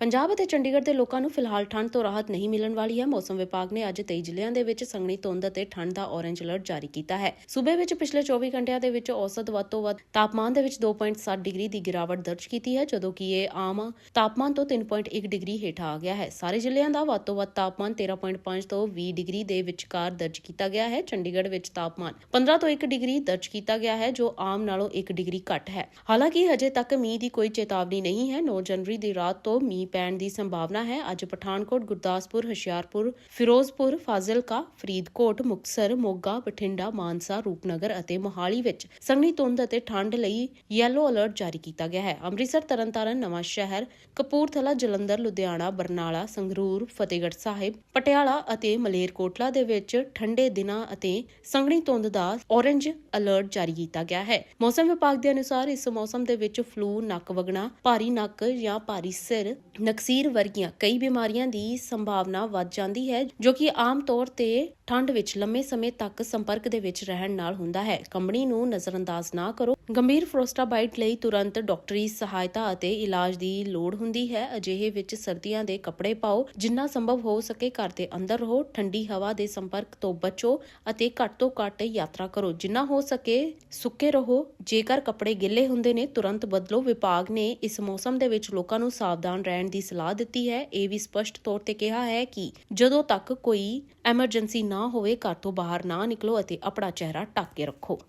ਪੰਜਾਬ ਅਤੇ ਚੰਡੀਗੜ੍ਹ ਦੇ ਲੋਕਾਂ ਨੂੰ ਫਿਲਹਾਲ ਠੰਡ ਤੋਂ ਰਾਹਤ ਨਹੀਂ ਮਿਲਣ ਵਾਲੀ ਹੈ। ਮੌਸਮ ਵਿਭਾਗ ਨੇ ਅੱਜ 23 ਜ਼ਿਲ੍ਹਿਆਂ ਦੇ ਵਿੱਚ ਸੰਘਣੀ ਧੁੰਦ ਅਤੇ ਠੰਡ ਦਾ ਔਰੇਂਜ ਅਲਰਟ ਜਾਰੀ ਕੀਤਾ ਹੈ। ਸੂਬੇ ਵਿੱਚ ਪਿਛਲੇ 24 ਘੰਟਿਆਂ ਦੇ ਵਿੱਚ ਔਸਤ ਵੱਧ ਤੋਂ ਵੱਧ ਤਾਪਮਾਨ ਦੇ ਵਿੱਚ 2.7 ਡਿਗਰੀ ਦੀ ਗਿਰਾਵਟ ਦਰਜ ਕੀਤੀ ਹੈ, ਜਦੋਂ ਕਿ ਇਹ ਆਮ ਤਾਪਮਾਨ ਤੋਂ 3.1 ਡਿਗਰੀ ਹੇਠਾਂ ਆ ਗਿਆ ਹੈ। ਸਾਰੇ ਜ਼ਿਲ੍ਹਿਆਂ ਦਾ ਵੱਧ ਤੋਂ ਵੱਧ ਤਾਪਮਾਨ 13.5 ਤੋਂ 20 ਡਿਗਰੀ ਦੇ ਵਿਚਕਾਰ ਦਰਜ ਕੀਤਾ ਗਿਆ ਹੈ। ਚੰਡੀਗੜ੍ਹ ਵਿੱਚ ਤਾਪਮਾਨ 15 ਤੋਂ 1 ਡਿਗਰੀ ਦਰਜ ਕੀਤਾ ਗਿਆ ਹੈ, ਜੋ ਆਮ ਨਾਲੋਂ 1 ਡਿਗਰੀ ਘੱਟ ਹੈ। ਹਾਲਾਂਕਿ ਹਜੇ ਤੱਕ ਮੀਂਹ ਦੀ ਕੋਈ ਚੇਤਾਵਨੀ ਨਹੀਂ ਹੈ। 9 ਜਨਵਰੀ ਦੀ ਰਾਤ ਤੋਂ ਮੀਂਹ ਪੈਣ ਦੀ ਸੰਭਾਵਨਾ ਹੈ। ਅੱਜ ਪਠਾਨਕੋਟ, ਗੁਰਦਾਸਪੁਰ, ਹੁਸ਼ਿਆਰਪੁਰ, ਫਿਰੋਜ਼ਪੁਰ, ਫਾਜ਼ਿਲਕਾ, ਫਰੀਦਕੋਟ ਮੁਕਸਰ ਮੋਗਾ, ਬਠਿੰਡਾ, ਮਾਨਸਾ, ਰੂਪਨਗਰ ਅਤੇ ਮੋਹਾਲੀ ਵਿੱਚ ਸੰਘਣੀ ਧੁੰਦ ਅਤੇ ਠੰਡ ਲਈ ਯੈਲੋ ਅਲਰਟ ਜਾਰੀ ਕੀਤਾ ਗਿਆ ਹੈ। ਅੰਮ੍ਰਿਤਸਰ, ਤਰਨਤਾਰਨ, ਨਵਾਂ ਸ਼ਹਿਰ, ਕਪੂਰਥਲਾ, ਜਲੰਧਰ, ਲੁਧਿਆਣਾ, ਬਰਨਾਲਾ, ਸੰਗਰੂਰ, ਫਤਿਹਗੜ੍ਹ ਸਾਹਿਬ, ਪਟਿਆਲਾ ਅਤੇ ਮਲੇਰਕੋਟਲਾ ਦੇ ਵਿੱਚ ਠੰਡੇ ਦਿਨਾਂ ਅਤੇ ਸੰਘਣੀ ਧੁੰਦ ਦਾ ਔਰੇਂਜ ਅਲਰਟ ਜਾਰੀ ਕੀਤਾ ਗਿਆ ਹੈ। ਮੌਸਮ ਵਿਭਾਗ ਦੇ ਅਨੁਸਾਰ ਇਸ ਮੌਸਮ ਦੇ ਵਿੱਚ ਫਲੂ ਨੱਕ ਵਗਣਾ, ਭਾਰੀ ਨੱਕ ਜਾਂ ਭਾਰੀ ਸਿਰ ਨਕਸੀਰ ਵਰਗੀਆਂ ਕਈ ਬਿਮਾਰੀਆਂ ਦੀ ਸੰਭਾਵਨਾ ਵੱਧ ਜਾਂਦੀ ਹੈ, ਜੋ ਕਿ ਆਮ ਤੌਰ ਤੇ ਠੰਡ ਵਿੱਚ ਲੰਮੇ ਸਮੇਂ ਤੱਕ ਸੰਪਰਕ ਦੇ ਵਿੱਚ ਰਹਿਣ ਨਾਲ ਹੁੰਦਾ ਹੈ। ਕੰਬਣੀ ਨੂੰ ਨਜ਼ਰਅੰਦਾਜ਼ ਨਾ ਕਰੋ। ਗੰਭੀਰ ਫਰੋਸਟਾਬਾਈਟ ਲਈ ਤੁਰੰਤ ਡਾਕਟਰੀ ਸਹਾਇਤਾ ਅਤੇ ਇਲਾਜ ਦੀ ਲੋੜ ਹੁੰਦੀ ਹੈ। ਅਜਿਹੇ ਵਿੱਚ ਸਰਦੀਆਂ ਦੇ ਕੱਪੜੇ ਪਾਓ, ਜਿੰਨਾ ਸੰਭਵ ਹੋ ਸਕੇ ਘਰ ਦੇ ਅੰਦਰ ਰਹੋ, ਠੰਡੀ ਹਵਾ ਦੇ ਸੰਪਰਕ ਤੋਂ ਬਚੋ ਅਤੇ ਘੱਟ ਤੋਂ ਘੱਟ ਯਾਤਰਾ ਕਰੋ। ਜਿੰਨਾ ਹੋ ਸਕੇ ਸੁੱਕੇ ਰਹੋ। ਜੇਕਰ ਕੱਪੜੇ ਗਿੱਲੇ ਹੁੰਦੇ ਨੇ, ਤੁਰੰਤ ਬਦਲੋ। ਵਿਭਾਗ ਨੇ ਇਸ ਮੌਸਮ ਦੇ ਵਿੱਚ ਲੋਕਾਂ ਨੂੰ ਸਾਵਧਾਨ ਰਹਿਣ ਦੀ ਸਲਾਹ ਦਿੱਤੀ ਹੈ, ਇਹ ਵੀ ਸਪਸ਼ਟ ਤੌਰ ਤੇ ਕਿਹਾ ਹੈ ਕਿ ਜਦੋਂ ਤੱਕ ਕੋਈ ਐਮਰਜੈਂਸੀ ਨਾ ਹੋਵੇ, ਘਰ ਤੋਂ ਬਾਹਰ ਨਾ ਨਿਕਲੋ ਅਤੇ ਆਪਣਾ ਚਿਹਰਾ ਢੱਕ ਕੇ ਰੱਖੋ।